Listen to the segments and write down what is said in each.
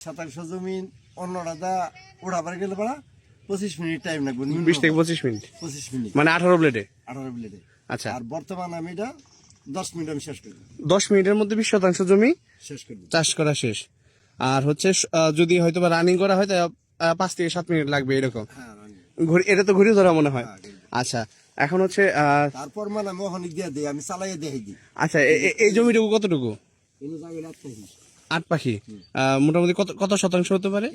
শতাংশ জমি অন্যরা দা উড়াবার গেলে পারা পঁচিশ মিনিট টাইম লাগবে বিশ থেকে পঁচিশ মিনিট? পঁচিশ মিনিট। মানে আঠারো প্লেটে আঠারো প্লেটে আচ্ছা। আর বর্তমান আমি এটা দশ মিনিট আমি শেষ করি দশ মিনিটের মধ্যে বিশ শতাংশ জমি শেষ করি চাষ করা শেষ। আর হচ্ছে যদি হয়তো বা রানিং করা হয় পাঁচ থেকে সাত মিনিট লাগবে এরকম। হ্যাঁ ঘুরি এটা তো ঘুরিয়ে ধরা মনে হয়। হ্যাঁ, আচ্ছা এখন হচ্ছে তারপর মানে আমি ওখানে দিয়ে দিই আমি চালাইয়ে দেখে দিই। আচ্ছা এই জমিটুকু কতটুকু? আট পাখি। মোটামুটি কত কত শতাংশ হতে পারে?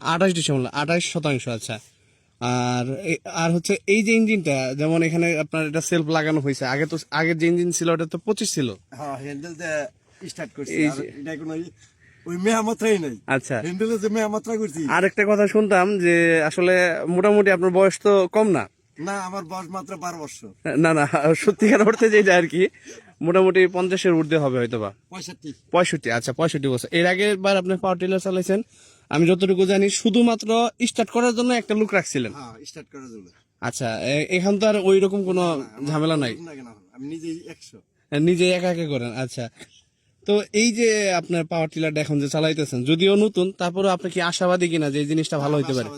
আঠাশ ডিসেম্বর। আঠাশ শতাংশ আচ্ছা। আর আর হচ্ছে এই যে ইঞ্জিনটা যেমন এখানে আপনার এটা সেলফ লাগানো হয়েছে আগে তো আগের যে ইঞ্জিন ছিল ওটা তো পঁচিশ ছিল। হ্যাঁ স্টার্ট করছি। এই আর যে- এটা কোনো ওই- মেহামাত্রাই নাই। আচ্ছা। হ্যান্ডেলে যে মেহামাত্রা করছি। আর একটা কথা শুনতাম যে আসলে মোটামুটি আপনার বয়স তো কম না। না আমার বয়স মাত্র বারো বছর। না না সত্যিকার অর্থে যেটা আর কি মোটামুটি পঞ্চাশের ঊর্ধ্বে হবে হয়তো বা পঁয়ষট্টি। পঁয়ষট্টি আচ্ছা পঁয়ষট্টি বছর। এর আগের বার আপনি পাওয়ার টিলার চালাইছেন আমি যতটুকু জানি শুধুমাত্র স্টার্ট করার জন্য একটা লুক রাখছিলেন। হ্যাঁ স্টার্ট করা যাবে আচ্ছা এ- এখান তো আর ওই রকম কোনো ঝামেলা নাই। আমি নিজেই একশো। নিজে একা একা করেন আচ্ছা। তো এই যে আপনার পাওয়ার টিলারটা এখন যে চালাইতেছেন যদিও নতুন তারপরে আপনি কি আশাবাদী কিনা যে এই জিনিসটা ভালো হইতে পারে।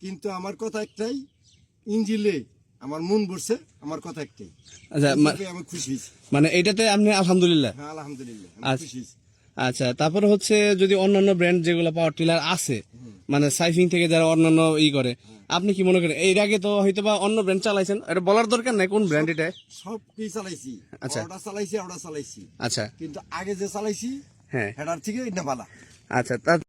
কিন্তু আমার কথা একটাই ইঞ্জিলে আমার মন বসছে আমার কথা একটাই। আচ্ছা এটাতে আমি খুশি মানে এইটাতে আপনি আলহামদুলিল্লাহ? হ্যাঁ আলহামদুলিল্লাহ আচ্ছা। খুশি আচ্ছা তারপরে হচ্ছে যদি অন্যান্য ব্র্যান্ড যেগুলো পাওয়ার টিলার আছে মানে সাইফিং থেকে যারা অন্যান্য ই করে আপনি কি মনে করেন এর আগে তো হয়তো বা অন্য ব্র্যান্ড চালাইছেন? এটা বলার দরকার নাই কোন ব্র্যান্ড এটা? সব কি চালাইছি? আচ্ছা। ওটা চালাইছি ওটা চালাইছি। আচ্ছা। কিন্তু আগে যে চালাইছি হ্যাঁ। হেডার থেকে এটা ভালো। আচ্ছা তা